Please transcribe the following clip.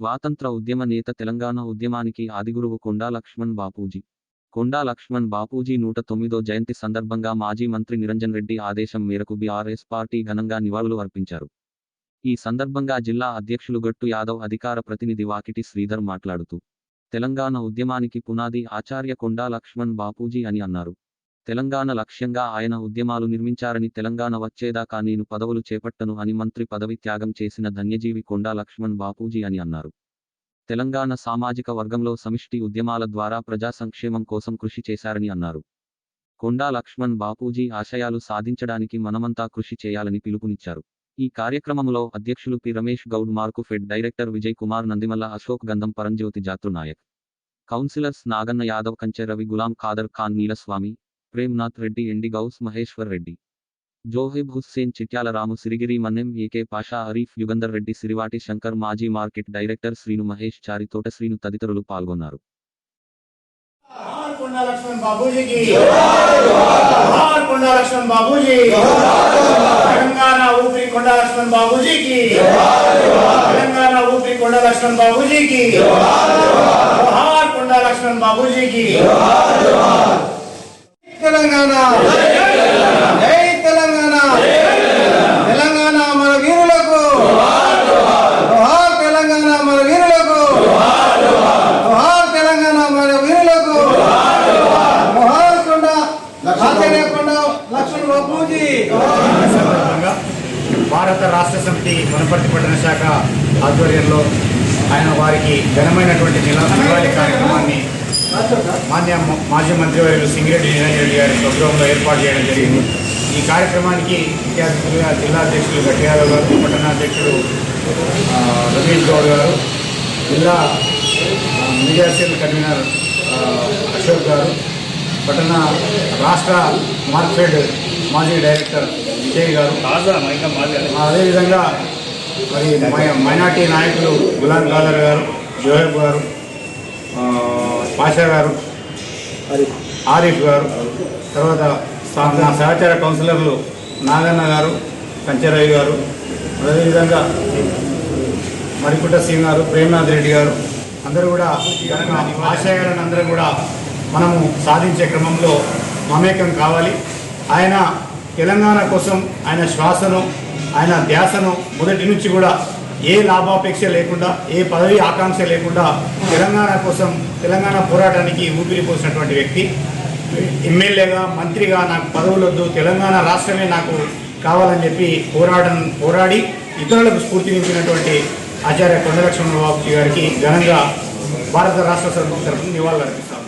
స్వాతంత్ర ఉద్యమ నేత తెలంగాణ ఉద్యమానికి ఆదిగురువు కొండా లక్ష్మణ్ బాపూజీ. కొండా లక్ష్మణ్ బాపూజీ నూట తొమ్మిదో జయంతి సందర్భంగా మాజీ మంత్రి నిరంజన్ రెడ్డి ఆదేశం మేరకు బీఆర్ఎస్ పార్టీ ఘనంగా నివాళులు అర్పించారు. ఈ సందర్భంగా జిల్లా అధ్యక్షులు గట్టు యాదవ్ అధికార ప్రతినిధి వాకిటి శ్రీధర్ మాట్లాడుతూ తెలంగాణ ఉద్యమానికి పునాది ఆచార్య కొండా లక్ష్మణ్ బాపూజీ అని అన్నారు. తెలంగాణ లక్ష్యంగా ఆయన ఉద్యమాలు నిర్మించారని తెలంగాణ వచ్చేదాకా నేను పదవులు చేపట్టను అని మంత్రి పదవి త్యాగం చేసిన ధన్యజీవి కొండా లక్ష్మణ్ బాపూజీ అని అన్నారు. తెలంగాణ సామాజిక వర్గంలో సమిష్టి ఉద్యమాల ద్వారా ప్రజా సంక్షేమం కోసం కృషి చేశారని అన్నారు. కొండా లక్ష్మణ్ బాపూజీ ఆశయాలు సాధించడానికి మనమంతా కృషి చేయాలని పిలుపునిచ్చారు. ఈ కార్యక్రమంలో అధ్యక్షులు P. Ramesh Goud Markfed director Vijay Kumar Nandimalla Ashok Gandham Paranjyothi Jatrunayak. Councillors Naganna Yadav Kanche Ravi Gulam Khader Khan Neelaswamy Premnath Reddy ఎండిగౌస్ మహేశ్వర్ రెడ్డి జోహిబ్ హుస్సేన్ చిట్యాల రాము సిరిగిరి మన్నెం ఏకే పాషా హరీఫ్ యుగంధర్ రెడ్డి సిరివాటి శంకర్ మాజీ మార్కెట్ డైరెక్టర్ శ్రీను మహేష్ చారి తోట శ్రీను తదితరులు పాల్గొన్నారు బాబూజీకి బాబూజీకి బాబూజీకి భారత రాష్ట్ర సమితి వనపర్తి పట్టణ శాఖ ఆధ్వర్యంలో ఆయన వారికి ఘనమైనటువంటి నిల నివాళి కార్యక్రమాన్ని మాన్య మాజీ మంత్రివర్యులు సింగిరెడ్డి నిరంజన్ గారి స్వగృహంలో ఏర్పాటు చేయడం జరిగింది. ఈ కార్యక్రమానికి ముఖ్య జిల్లా అధ్యక్షులు గట్టియాదవ్ గారు పట్టణ అధ్యక్షుడు రమేష్ గౌడ్ గారు జిల్లా media cell convener Ashok garu పట్టణ రాష్ట్ర మార్కెట్ మాజీ డైరెక్టర్ విజయ్ గారు. అదేవిధంగా మరి మైనార్టీ నాయకులు గులాం ఖాదర్ గారు జోహెబ్ గారు పాషా గారు ఆరిఫ్ గారు తర్వాత నా సహచార కౌన్సిలర్లు నాగన్న గారు కంచెరయ్య గారు అదేవిధంగా మరికుట సింగ్ గారు ప్రేమనాథ్ రెడ్డి గారు అందరూ కూడా ఆశయాలను అందరూ కూడా మనము సాధించే క్రమంలో మమేకం కావాలి. ఆయన తెలంగాణ కోసం ఆయన శ్వాసను ఆయన ధ్యాసను మొదటి నుంచి కూడా ఏ లాభాపేక్ష లేకుండా ఏ పదవి ఆకాంక్ష లేకుండా తెలంగాణ కోసం తెలంగాణ పోరాటానికి ఊపిరి పోసినటువంటి వ్యక్తి. ఎమ్మెల్యేగా మంత్రిగా నాకు పదవులొద్దు తెలంగాణ రాష్ట్రమే నాకు కావాలని చెప్పి పోరాటం పోరాడి ఇతరులకు స్ఫూర్తినించినటువంటి ఆచార్య కొండలక్ష్మణ బాబుజీ గారికి ఘనంగా భారత రాష్ట్ర సమితి తరఫున నివాళులు అర్పిస్తాం